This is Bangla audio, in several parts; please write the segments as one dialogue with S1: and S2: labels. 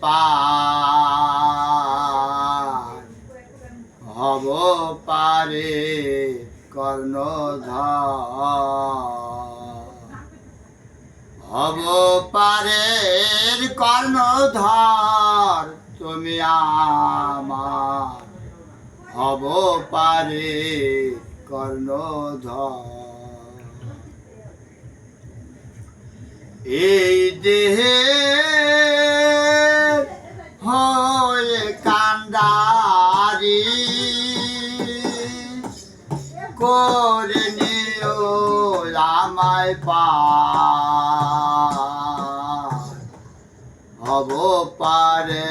S1: পার। হব পারে কর্ণধর। হব পারে কর্ণধর তুমি আমার। হব পারে কর্ণধর। এই দেহে হয়ে কান্দারি করে নিও আমায় পা হব পারে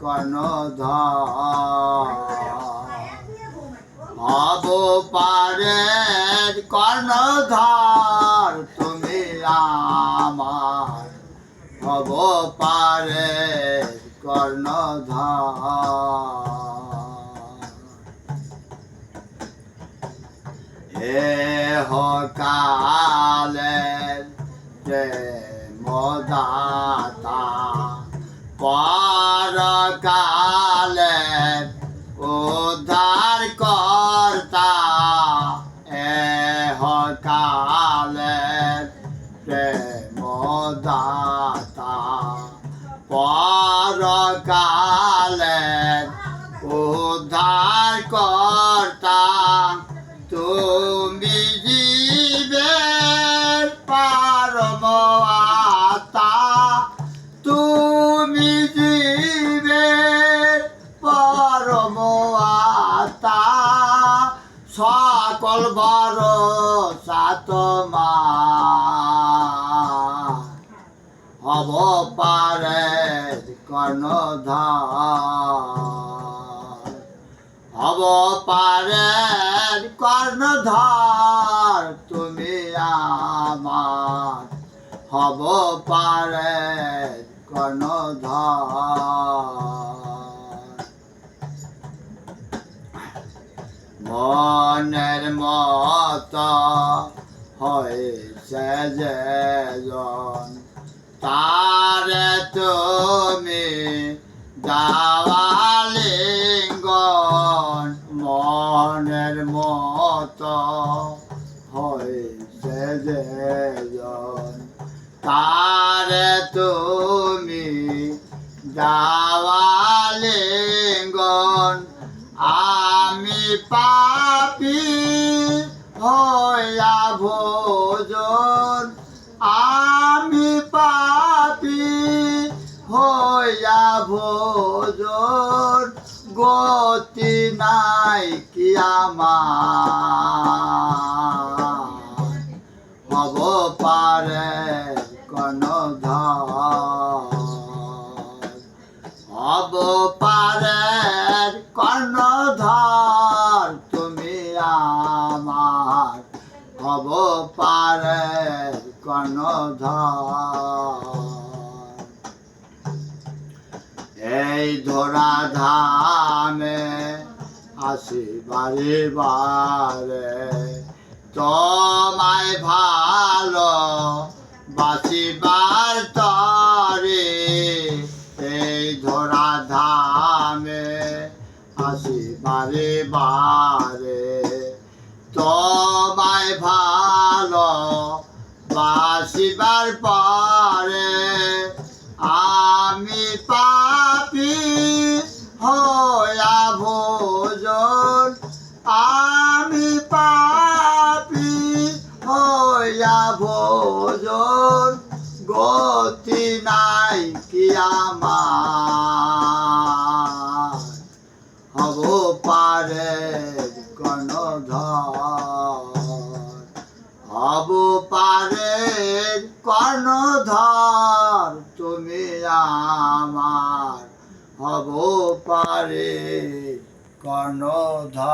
S1: কর্ণধর। হব পারে কর্ণধর তুমি আমার। হব পারে কর্ণধর। হে হকালের মদাতা পরকালের উদ্ধার কর্তা এ হকালের প্রেমদাতা কর্তা তুমি জীবের পারম আতা তুমি জীবের পরম আতা সকল ভরসা তোমার হব পারে হব পারে কর্ণধার তুমি আমার হব পারে কর্ণধার। মনের মত হয়েছে যেজন তারে তুমি মত হয়েছে যেজন তারে তুমি দাওয়ালিঙ্গন আমি পাপি হইয়া ভোজন। আমি পাপি হইয়া ভোজন। গতি নাই আমার। হব পারে কর্ণধর হব পারে কর্ণধর তুমি আমার। হব পারে কর্ণধর এই ধরা ধামে আসি বারে। বারে তোমায় ভালো বাঁচিবার তরে, এই ধরা ধামে আসি বারে। বারে তোমায় ভালো বাসিবার পরে গতি নাই কি আমার। হব পারে কর্ণধর। হব পারে কর্ণধর, তুমি আমার। হব পারে কর্ণধর।